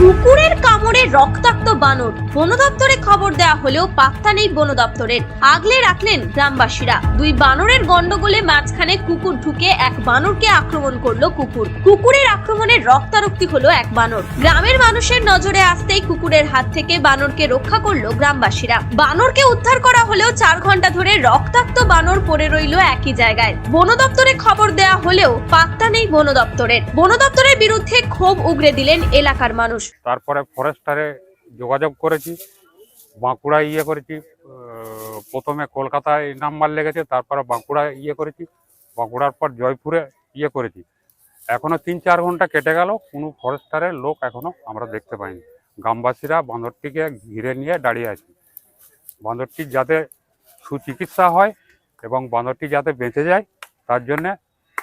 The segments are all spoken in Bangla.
কুকুরের কামড়ে রক্তাক্ত বানর। বন দপ্তরে খবর দেওয়া হলেও পাত্তা নেই বন দপ্তরের। আগলে রাখলেন গ্রামবাসীরা। দুই বানরের গন্ডগোলে মাঝখানে কুকুর ঢুকে এক বানরকে আক্রমণ করল কুকুর। কুকুরের আক্রমণে রক্তারক্তি হলো এক বানর। গ্রামের মানুষের নজরে আসতেই কুকুরের হাত থেকে বানরকে রক্ষা করল গ্রামবাসীরা। বানরকে উদ্ধার করা হলেও চার ঘণ্টা ধরে রক্তাক্ত বানর পড়ে রইল একই জায়গায়। বন দপ্তরে খবর দেয়া হলেও পাত্তা নেই বন দপ্তরের। বন দপ্তরের বিরুদ্ধে ক্ষোভ উগরে দিলেন এলাকার মানুষ। তারপরে ফরেস্টারে যোগাযোগ করেছি বাঁকুড়ায় ইয়ে করেছি প্রথমে কলকাতায় নাম্বার লেগেছে, তারপরে বাঁকুড়ায় ইয়ে করেছি, বাঁকুড়ার পর জয়পুরে ইয়ে করেছি। এখনও তিন চার ঘণ্টা কেটে গেল, কোনো ফরেস্টারের লোক এখনও আমরা দেখতে পাইনি। গ্রামবাসীরা বান্দরটিকে ঘিরে নিয়ে দাঁড়িয়ে আছে। বাঁদরটির যাতে সুচিকিৎসা হয় এবং বান্দরটি যাতে বেঁচে যায়, তার জন্যে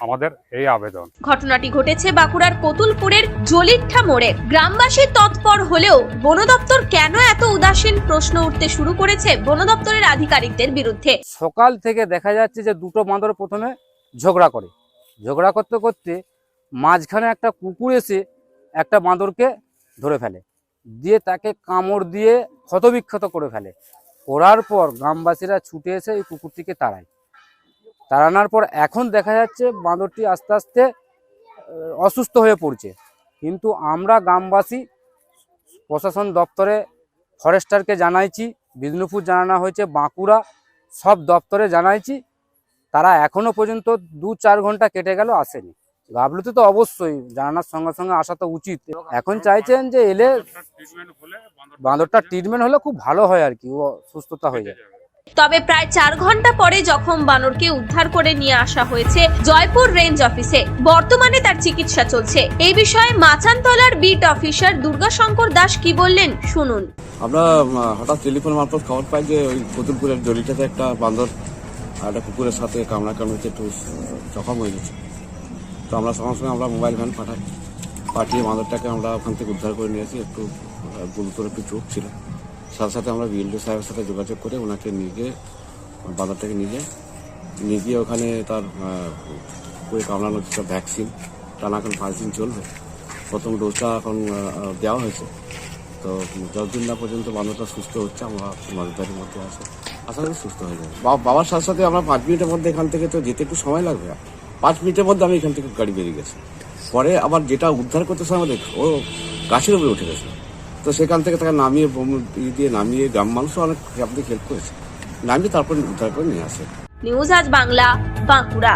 আমাদের এই আবেদন। ঘটনাটি ঘটেছে বাঁকুড়ার কতুলপুরের জলিঠা মোড়ে। গ্রামবাসী তৎপর হলেও বন দপ্তর কেন এত উদাসীন প্রশ্ন উঠতে শুরু করেছে বন দপ্তরের আধিকারিকদের বিরুদ্ধে? সকাল থেকে দেখা যাচ্ছে যে দুটো বাঁদর প্রথমে ঝগড়া করে। ঝগড়া করতে করতে মাঝখানে একটা কুকুর এসে একটা বাঁদরকে ধরে ফেলে। দিয়ে তাকে কামড় দিয়ে ক্ষতবিক্ষত করে ফেলে। করার পর গ্রামবাসীরা ছুটে এসে এই কুকুরটিকে তাড়ায়। তাড়ানোর পর এখন দেখা যাচ্ছে বাঁদরটি আস্তে আস্তে অসুস্থ হয়ে পড়ছে। কিন্তু আমরা গ্রামবাসী প্রশাসন দপ্তরে ফরেস্টারকে জানাইছি বিষ্ণুপুর জানানো হয়েছে বাঁকুড়া সব দপ্তরে জানাইছি। তারা এখনও পর্যন্ত দু চার ঘণ্টা কেটে গেল আসেনি। গাবলুতে তো অবশ্যই জানানোর সঙ্গে সঙ্গে আসা তো উচিত। এখন চাইছেন যে এলে বাঁদরটা ট্রিটমেন্ট হলে খুব ভালো হয় আর কি ও সুস্থতা হয়ে যায়। তবে প্রায় চার ঘণ্টা পরে জখম বানরকে উদ্ধার করে নিয়ে আসা হয়েছে জয়পুর রেঞ্জ অফিসে। বর্তমানে তার চিকিৎসা চলছে। এই বিষয়ে মাচানতলার বিট অফিসার দুর্গাশঙ্কর দাস কি বললেন শুনুন। আমরা হঠাৎ টেলিফোন মারফত খবর পাই যে ওই কতুলপুরের জলিটাতে একটা বান্দর একটা কুকুরের সাথে কামড়া কামড়িতে একটু জখম হয়ে গেছে। তো আমরা সঙ্গে সঙ্গে আমরা মোবাইল ভ্যান পাঠাই পাঠিয়ে বান্দরটাকে আমরা ওখান থেকে উদ্ধার করে নিয়েছি একটু গুরুতর একটু চোখ ছিল। সাথে সাথে আমরা বিএলডি সাহেবের সাথে যোগাযোগ করে ওনাকে নিয়ে গিয়ে, বাজার থেকে নিয়ে নিয়ে গিয়ে ওখানে তার কুকুরে কামড়ানোর একটা ভ্যাকসিন টানা এখন পাঁচ দিন চলবে। প্রথম ডোজটা এখন দেওয়া হয়েছে। তো যতদিন না পর্যন্ত বান্ধবটা সুস্থ হচ্ছে, আমরা নজরদারির মধ্যে আছে। আশা করি সুস্থ হয়ে যাবে। বাবার সাথে সাথে আমরা পাঁচ মিনিটের মধ্যে এখান থেকে তো যেতে একটু সময় লাগবে। পাঁচ মিনিটের মধ্যে আমি এখান থেকে গাড়ি বেরিয়ে গেছি। পরে আবার যেটা উদ্ধার করতে সময় আমাদের ও গাছের উপরে উঠে গেছে। তো সেখান থেকে তাকে নামিয়ে ই দিয়ে নামিয়ে গ্রাম মানুষ অনেক আপনি হেল্প করেছে। নামিয়ে তারপর উদ্ধার করে নিয়ে আসে। নিউজ আজ Bangla, Bankura.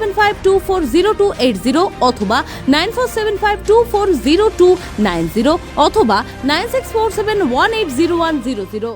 seven five two four zero two eight zero অথবা nine four seven five two four zero two nine zero অথবা nine six four seven one eight zero one zero zero